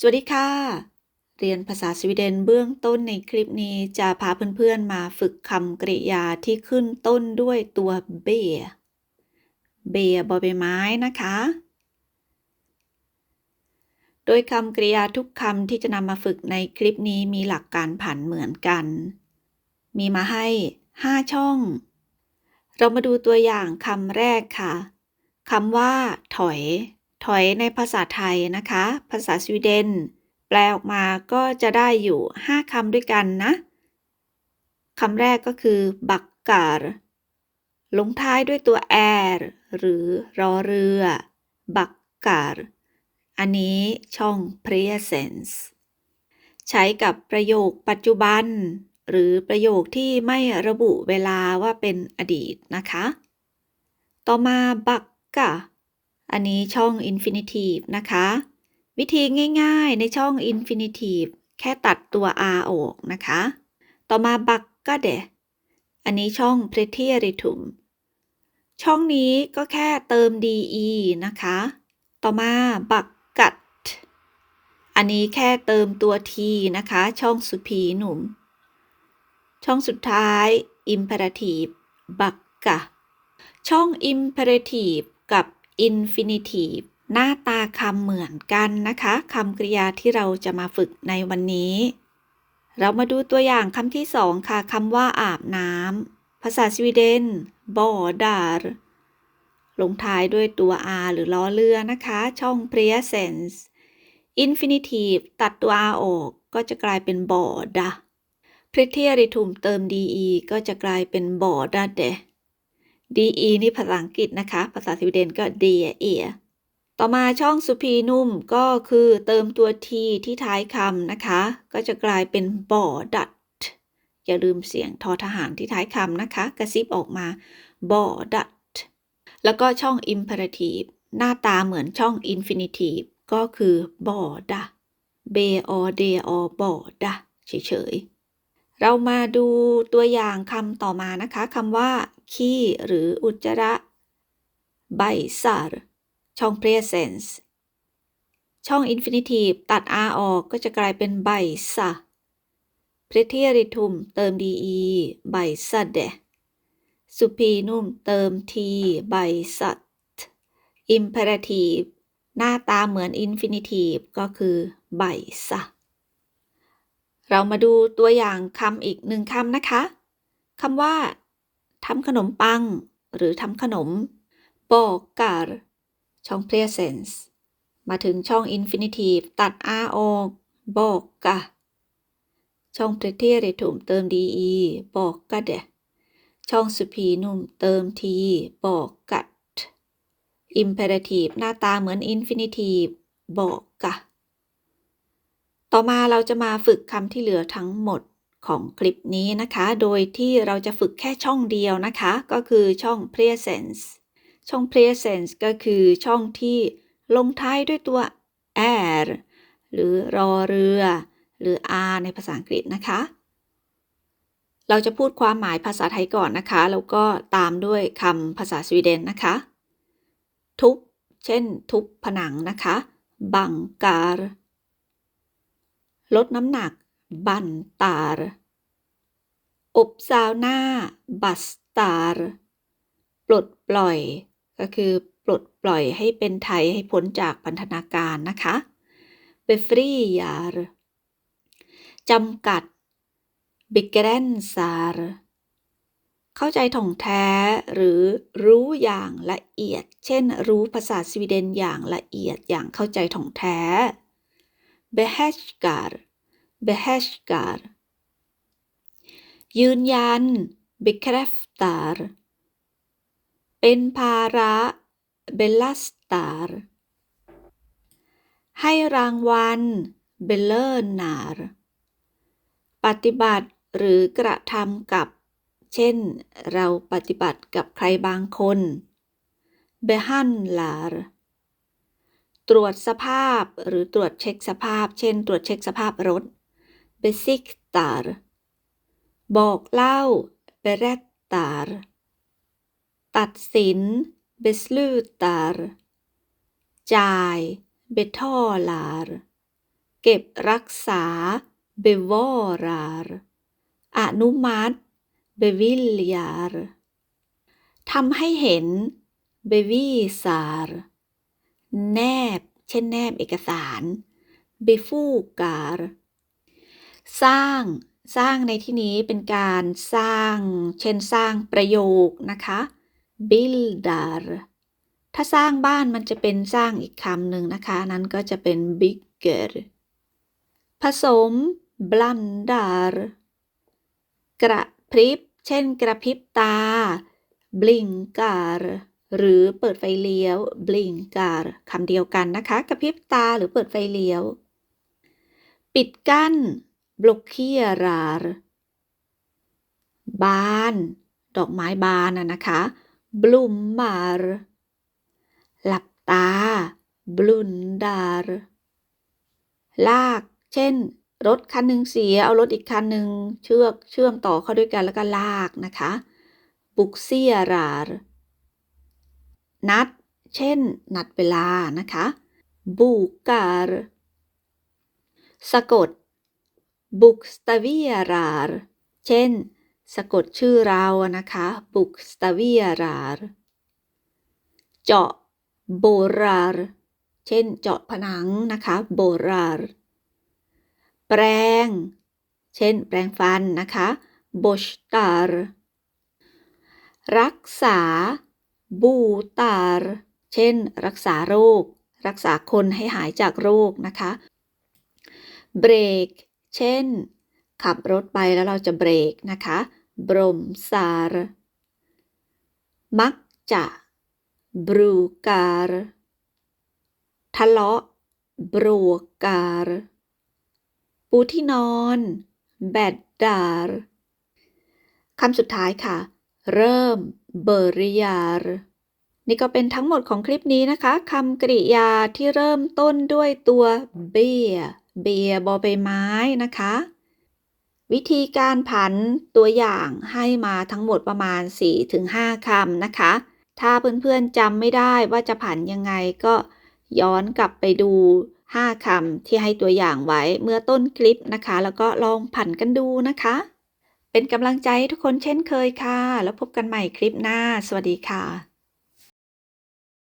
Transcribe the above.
สวัสดีค่ะ เรียนภาษาสวีเดนเบื้องต้นในคลิปนี้จะพาเพื่อนๆมาฝึกคำกริยาที่ขึ้นต้นด้วยตัวเบเบบอใบไม้นะคะ โดยคำกริยาทุกคำที่จะนำมาฝึกในคลิปนี้มีหลักการผันเหมือนกัน มีมาให้ 5 ช่อง เรามาดูตัวอย่างคำแรกค่ะคำว่า ถอย ถอยในภาษาไทยนะคะ ภาษาสวีเดน แปลออกมาก็จะได้อยู่ 5คำด้วยกันนะคำแรกก็คือบักการลงท้ายด้วยตัว r หรือรอเรือ บักการอันนี้ช่อง presence ใช้กับประโยคปัจจุบัน หรือประโยคที่ไม่ระบุเวลาว่าเป็นอดีตนะคะ ต่อมาบักกะ อันนี้ช่อง infinitive นะคะ วิธีง่ายๆในช่อง infinitive แค่ตัดตัว r ออกนะคะ ต่อมาบักกะเดอันนี้ช่อง preteritum ช่องนี้ก็แค่เติม de นะคะ ต่อมาบักกัดอันนี้แค่เติมตัว t นะคะ ช่องสุพีหนุ่ม ช่องสุดท้าย imperative บักกะช่อง imperative กับ infinitive หน้าตาคำเหมือนกันนะคะคำกริยาที่เราจะมาฝึกในวันนี้ เรามาดูตัวอย่างคำที่สองค่ะคำว่าอาบน้ำภาษาสวีเดนบอดาร์ลงท้ายด้วยตัว r หรือล้อเรือนะคะ ช่อง presence infinitive ตัดตัว r ออก ก็จะกลายเป็นบอดา preteritum เติม de ก็จะกลายเป็นบอดาเด de นี่ภาษาอังกฤษนะคะ ภาษาสวีเดนก็ d e ต่อมาช่องสุพีนุ่มก็คือเติมตัว t ที่ท้ายคำนะคะ ก็จะกลายเป็นบอดัดอย่าลืมเสียงทอทหารที่ท้ายคำนะคะ กระซิบออกมาบอดัดแล้วก็ช่อง imperative หน้าตาเหมือนช่อง infinitive ก็คือบอดะเบอเดอบอดะเฉยๆ เรามาดูตัวอย่างคำต่อมานะคะคำว่าขี้หรืออุจจาระไบซาร์ช่อง presence ช่อง infinitive ตัด r ออกก็จะกลายเป็นไบซา preteritum เติม de ไบซาเด supinum เติม t ไบซัต imperative หน้าตาเหมือน infinitive ก็คือไบซา เรามาดูตัวอย่างคำอีกหนึ่งคำนะคะคำว่าทำขนมปัง หรือทำขนมบอกการช่อง presence มาถึงช่อง infinitive ตัด r ออกบอกกะ ช่อง preteritum เติม de บอกกะเดช่อง supinum เติม t บอกกัด imperative หน้าตาเหมือน infinitive บอกกะ ต่อมาเราจะมาฝึกคำที่เหลือทั้งหมดของคลิปนี้นะคะ โดยที่เราจะฝึกแค่ช่องเดียวนะคะ ก็คือช่อง presence ช่อง presence ก็คือช่องที่ลงท้ายด้วยตัว r หรือรอเรือ หรือ r ในภาษาอังกฤษนะคะ เราจะพูดความหมายภาษาไทยก่อนนะคะ แล้วก็ตามด้วยคำภาษาสวีเดนนะคะ ทุบ เช่น ทุบผนังนะคะ บังการ ลดน้ำหนัก บันตาร์อบซาวน่าบัสตาร์ปลดปล่อย ก็คือปลดปล่อยให้เป็นไทยให้พ้นจากพันธนาการนะคะเบฟรียาร์จำกัดบิกเกรนซาร์เข้าใจถ่องแท้หรือรู้อย่างละเอียด เช่น รู้ภาษาสวีเดนอย่างละเอียดอย่างเข้าใจถ่องแท้ behärskar behäskar ยืนยัน bekräftar เป็นภาระ belastar ให้รางวัล belönar ปฏิบัติหรือกระทำกับ เช่น เราปฏิบัติกับใครบางคน behandlar ตรวจสภาพหรือตรวจเช็คสภาพ เช่น ตรวจเช็คสภาพรถ besiktar บอกเล่า berättar ตัดสิน beslutar จ่าย betalar เก็บรักษา bevarar อนุมัติ beviljar ทำให้เห็น bevisar แนบ เช่นแนบเอกสาร befogar สร้าง สร้างในที่นี้เป็นการสร้าง เช่นสร้างประโยคนะคะ bildar ถ้าสร้างบ้านมันจะเป็นสร้างอีกคำหนึ่งนะคะ นั้นก็จะเป็น bygger ผสม blandar กระพริบ เช่นกระพริบตา blinkar หรือเปิดไฟเลี้ยว blinkar คำเดียวกันนะคะ กระพริบตาหรือเปิดไฟเลี้ยว ปิดกั้น blockerar บาน ดอกไม้บานนะนะคะ blommar หลับตา blundar ลาก เช่น รถคันหนึ่งเสีย เอารถอีกคันหนึ่งเชือกเชื่อมต่อเข้าด้วยกันแล้วก็ลากนะคะ buxerar นัด เช่น นัดเวลานะคะ bokar สะกด bokstaverar เช่น สะกดชื่อเราอะนะคะ bokstaverar เจาะ borrar เช่น เจาะผนังนะคะ borrar แปรงเช่น แปรงฟันนะคะ borstar รักษา botar เช่น รักษาโรค รักษาคนให้หายจากโรคนะคะเบรกเช่น ขับรถไปแล้วเราจะเบรกนะคะ bromsar มักจะ brukar ทะเลาะ bråkar ปูที่นอน bäddar คำสุดท้ายค่ะ เริ่ม börjar นี่ก็เป็นทั้งหมดของคลิปนี้นะคะคำกริยาที่เริ่มต้นด้วยตัว b เบียบอใบไม้นะคะ วิธีการผันตัวอย่างให้มาทั้งหมดประมาณ 4-5คำนะคะ ถ้าเพื่อนๆจำไม่ได้ว่าจะผันยังไงก็ย้อนกลับไปดู 5คำที่ให้ตัวอย่างไว้เมื่อต้นคลิปนะคะ แล้วก็ลองผันกันดูนะคะ เป็นกำลังใจให้ทุกคนเช่นเคยค่ะ แล้วพบกันใหม่คลิปหน้า สวัสดีค่ะ